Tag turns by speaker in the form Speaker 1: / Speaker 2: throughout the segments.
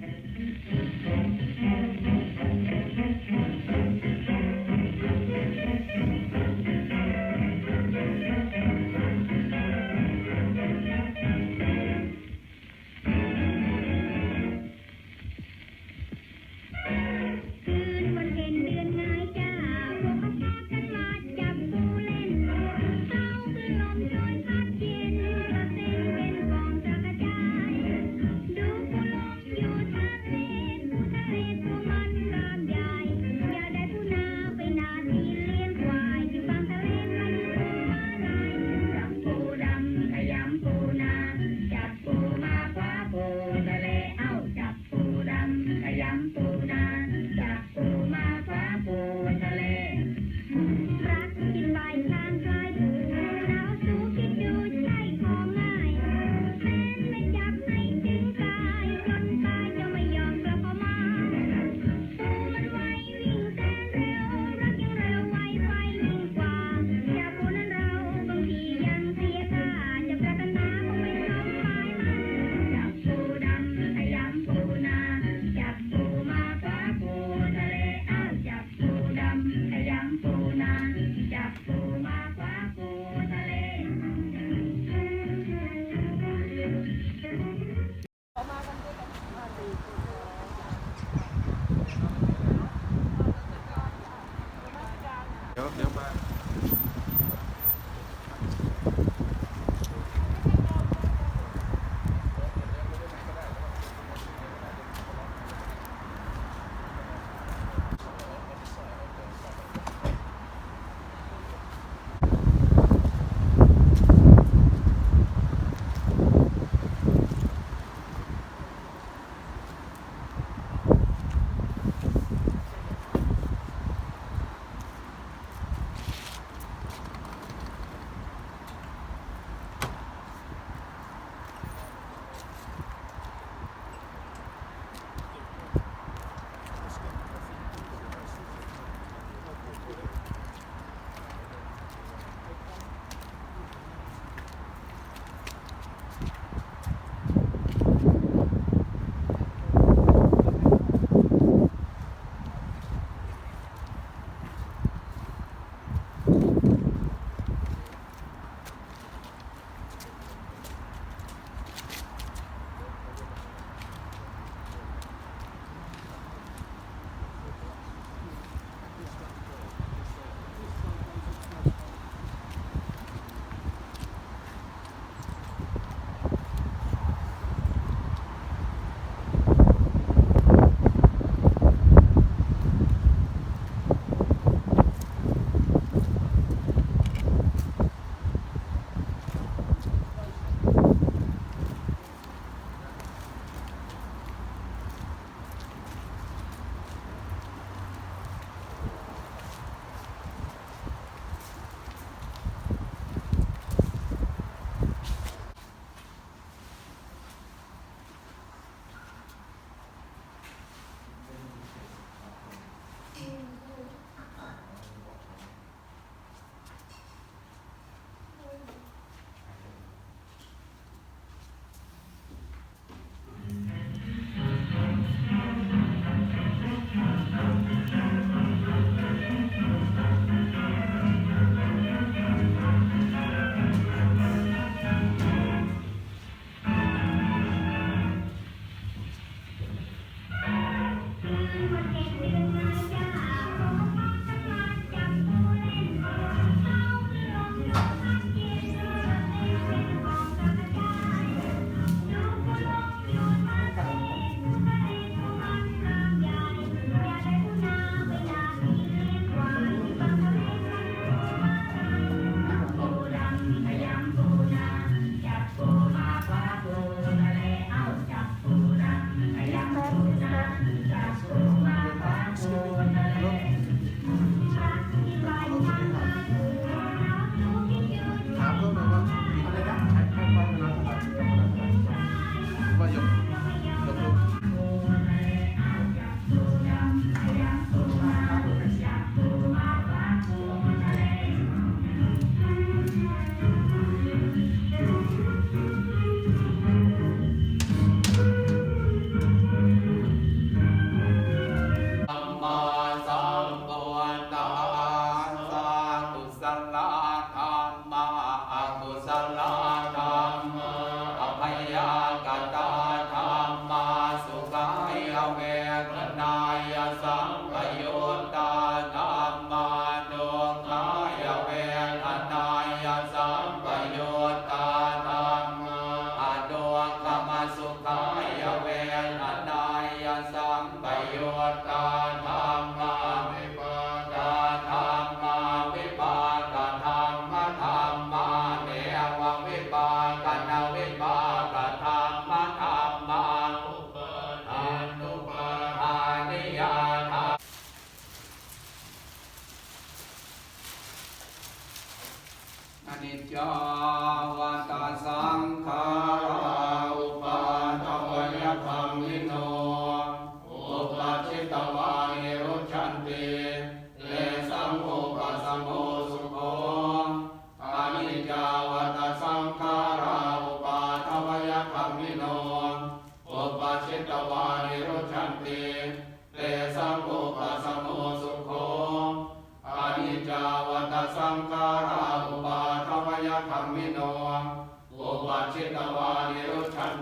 Speaker 1: Thank you. เดี๋ยวเดี๋ย
Speaker 2: วมา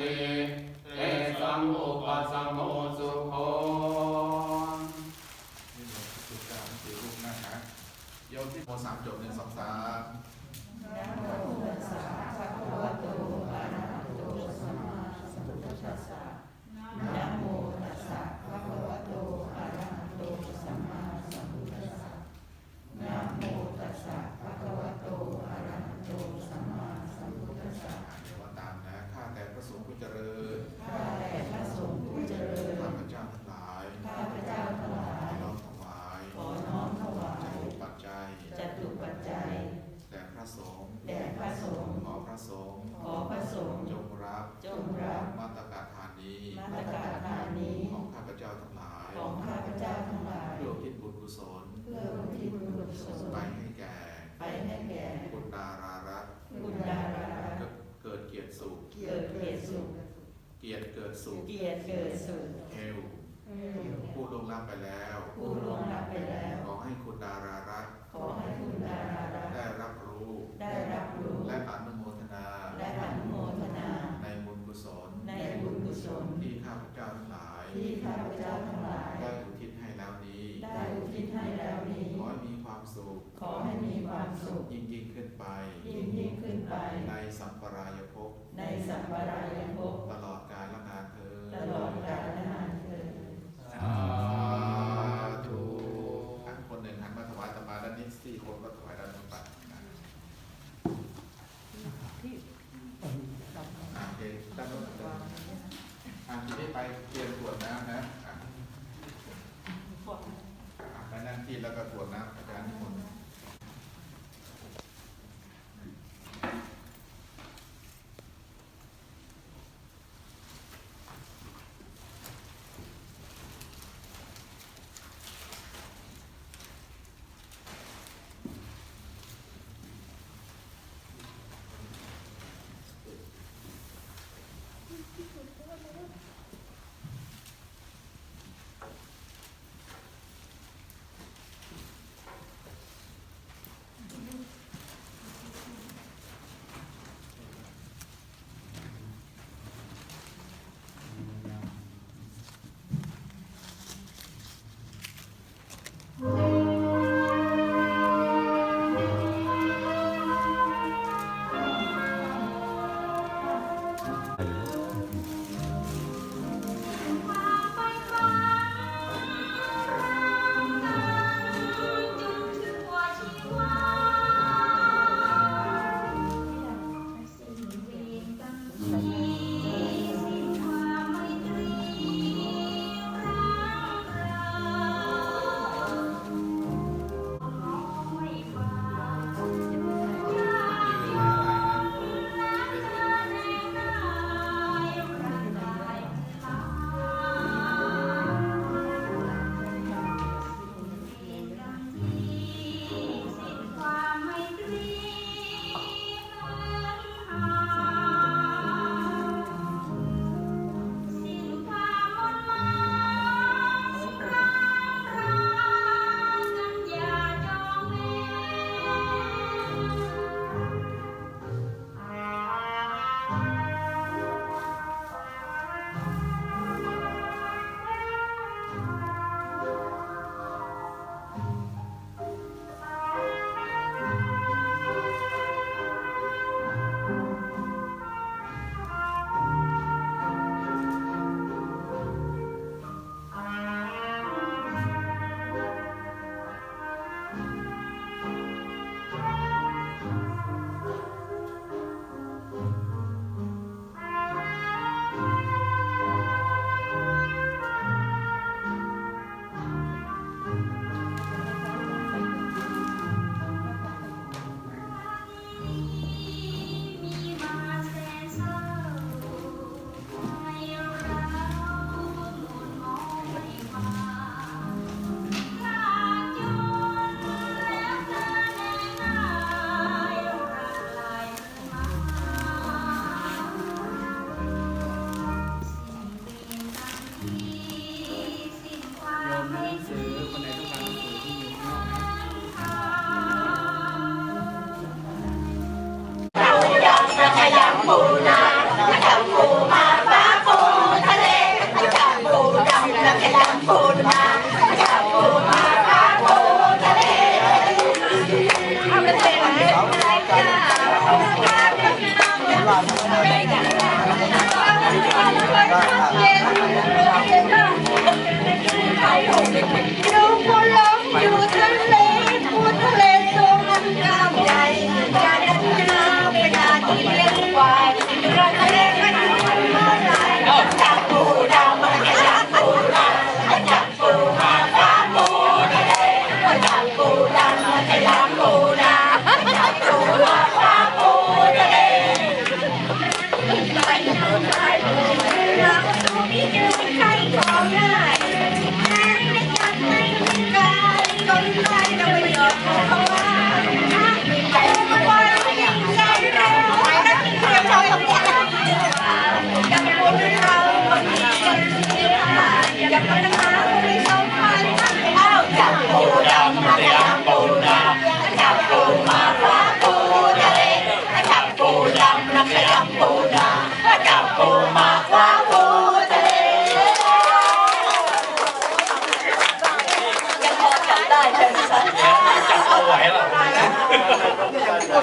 Speaker 2: ติเตสังอุปสัมโมสุโขนี่
Speaker 3: หลวงพ่อสุกาสี่รูปนะฮะโยมที่โมสามจบหนึ่งสองสาม
Speaker 4: นะโมตัสสะภะคะวะโตอะระหะโตสัมมาสัมพุทธัสสะนะโมตัสสะภะคะวะโตอะระหะโตสัมมาสัมพุทธัสสะ
Speaker 3: อ่านเดี๋ยวว่าตามนะข้าแต่พระสงฆ์ผู้เจริญ
Speaker 4: ข้าแต่พระสงฆ์ผู้เจริญ
Speaker 3: ข้าพเจ้าทั้งหลาย
Speaker 4: ข้าพเจ้าทั้งหลาย
Speaker 3: น้อมถวาย
Speaker 4: ขอน้อมถวาย
Speaker 3: ปัจจัย
Speaker 4: จตุปัจจัย
Speaker 3: แด่พระสงฆ์
Speaker 4: แด่พระสงฆ์
Speaker 3: ขอพระสงฆ์
Speaker 4: ขอพระสงฆ์
Speaker 3: จงรับ
Speaker 4: จงรับ
Speaker 3: มาตรการทานนี้
Speaker 4: มาตรการทานนี้
Speaker 3: ของข้าพเจ้าทั้งหลาย
Speaker 4: ของข้าพเจ้าทั้งหลาย
Speaker 3: เพื่ออุทิศบุญกุศล
Speaker 4: เพื่ออุทิศบุญกุศล
Speaker 3: ไปให้แก่
Speaker 4: ไปให้แก่
Speaker 3: คุณดารารัตน์
Speaker 4: คุณดารารัตน์
Speaker 3: เกิดเกียรติสุข
Speaker 4: เกิดเกียรติสุข
Speaker 3: เกียรติเกิดสุข
Speaker 4: เกียรติเกิดสุข
Speaker 3: เฮลผู้ลวงลับไปแล้ว
Speaker 4: ผู้ล่วงลับไปแล้ว
Speaker 3: ขอให้คุณดารารัตน์
Speaker 4: ขอให้คุณดารารัตน์
Speaker 3: ได้รับรู้
Speaker 4: ได้รับรู้
Speaker 3: และอนุโมทนา
Speaker 4: และอนุโมทนา
Speaker 3: ในบุญกุศล
Speaker 4: ในบุญกุศล
Speaker 3: ที่ข้าพเจ้าทั้งหลาย
Speaker 4: ที่ข้าพเจ้าทั้งหลาย
Speaker 3: ได้อุทิศให้แล้วนี้
Speaker 4: ได้อุทิศให้แล้วนี้
Speaker 3: ขอให้มีความสุข
Speaker 4: ขอให้มีความสุข
Speaker 3: ยิ่งยิ่งขึ้นไป
Speaker 4: ยิ่งยิ่งขึ้นไป
Speaker 3: ในสัมปรายภพ
Speaker 4: ในสัมปรายภพ
Speaker 3: ตลอดกาลนานเถิ
Speaker 4: ด
Speaker 3: สาธุทั้งคนหนึ่งหันมาถวายตมาด้านนี้สี่คนก็ถวายด้านนู้นไปที่โอเคด้านนู้นเลยอ่าทีนี้ไปเตรียมตรวจน้ำนะ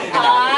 Speaker 3: ยั